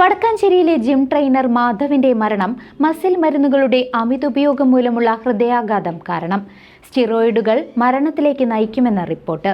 വടക്കാഞ്ചേരിയിലെ gym trainer മാധവിന്റെ മരണം muscle മരുന്നുകളുടെ അമിതുപയോഗം മൂലമുള്ള ഹൃദയാഘാതം കാരണം. സ്റ്റിറോയിഡുകൾ മരണത്തിലേക്ക് നയിക്കുമെന്ന റിപ്പോർട്ട്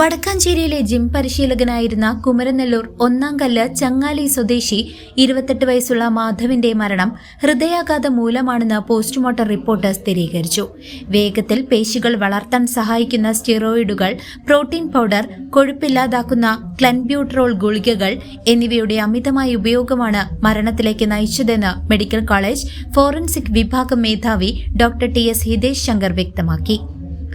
വടക്കാഞ്ചേരിയിലെ ജിം പരിശീലകനായിരുന്ന കുമരനെല്ലൂർ ഒന്നാം കല്ല് ചങ്ങാലി സ്വദേശി ഇരുപത്തെട്ട് വയസ്സുള്ള മാധവിന്റെ മരണം ഹൃദയാഘാതം മൂലമാണെന്ന് പോസ്റ്റ്മോർട്ടം റിപ്പോർട്ട് സ്ഥിരീകരിച്ചു. വേഗത്തിൽ പേശികൾ വളർത്താൻ സഹായിക്കുന്ന സ്റ്റിറോയിഡുകൾ പ്രോട്ടീൻ പൗഡർ കൊഴുപ്പില്ലാതാക്കുന്ന ക്ലൻബ്യൂട്രോൾ ഗുളികകൾ എന്നിവയുടെ അമിതമായ ഉപയോഗമാണ് മരണത്തിലേക്ക് നയിച്ചതെന്ന് മെഡിക്കൽ കോളേജ് ഫോറൻസിക് വിഭാഗം മേധാവി doctor T S Hitesh Shankar വ്യക്തമാക്കി.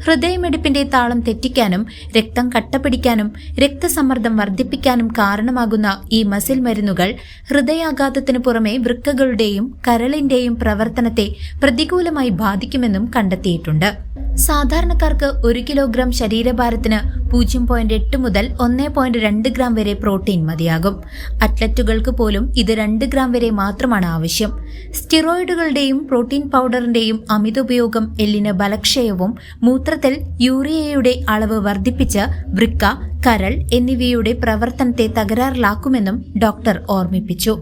ഹൃദയമിടിപ്പിന്റെ താളം തെറ്റിക്കാനും രക്തം കട്ടപിടിക്കാനും രക്തസമ്മർദ്ദം വർദ്ധിപ്പിക്കാനും കാരണമാകുന്ന ഈ മസിൽ മരുന്നുകൾ ഹൃദയാഘാതത്തിനു പുറമെ വൃക്കകളുടെയും കരളിന്റെയും പ്രവർത്തനത്തെ പ്രതികൂലമായി ബാധിക്കുമെന്നും കണ്ടെത്തിയിട്ടുണ്ട്. സാധാരണക്കാർക്ക് ഒരു കിലോഗ്രാം ശരീരഭാരത്തിന് പൂജ്യം പോയിന്റ് എട്ട് മുതൽ ഒന്ന് പോയിന്റ് രണ്ട് ഗ്രാം വരെ പ്രോട്ടീൻ മതിയാകും. അത്ലറ്റുകൾക്ക് പോലും ഇത് രണ്ട് ഗ്രാം വരെ മാത്രമാണ് ആവശ്യം. സ്റ്റിറോയിഡുകളുടെയും പ്രോട്ടീൻ പൗഡറിന്റെയും അമിത ഉപയോഗം എല്ലിന് ബലക്ഷയവും മൂത്രത്തിൽ യൂറിയയുടെ അളവ് വർദ്ധിപ്പിച്ച് വൃക്ക കരൾ എന്നിവയുടെ പ്രവർത്തനത്തെ തകരാറിലാക്കുമെന്നും ഡോക്ടർ ഓർമ്മിപ്പിച്ചു.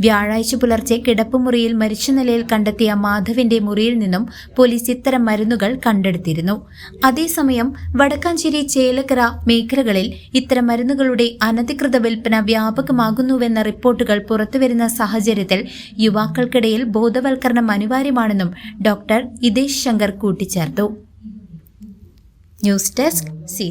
വ്യാഴാഴ്ച പുലർച്ചെ കിടപ്പുമുറിയിൽ മരിച്ച നിലയിൽ കണ്ടെത്തിയ മാധവിന്റെ മുറിയിൽ നിന്നും പോലീസ് ഇത്തരം മരുന്നുകൾ കണ്ടെടുത്തിരുന്നു. അതേസമയം വടക്കാഞ്ചേരി ചേലക്കര മേഖലകളിൽ ഇത്തരം മരുന്നുകളുടെ അനധികൃത വിൽപ്പന വ്യാപകമാകുന്നുവെന്ന റിപ്പോർട്ടുകൾ പുറത്തുവരുന്ന സാഹചര്യത്തിൽ യുവാക്കൾക്കിടയിൽ ബോധവൽക്കരണം അനിവാര്യമാണെന്നും ഡോക്ടർ ഇതേഷ് ശങ്കർ കൂട്ടിച്ചേർത്തു. News desk C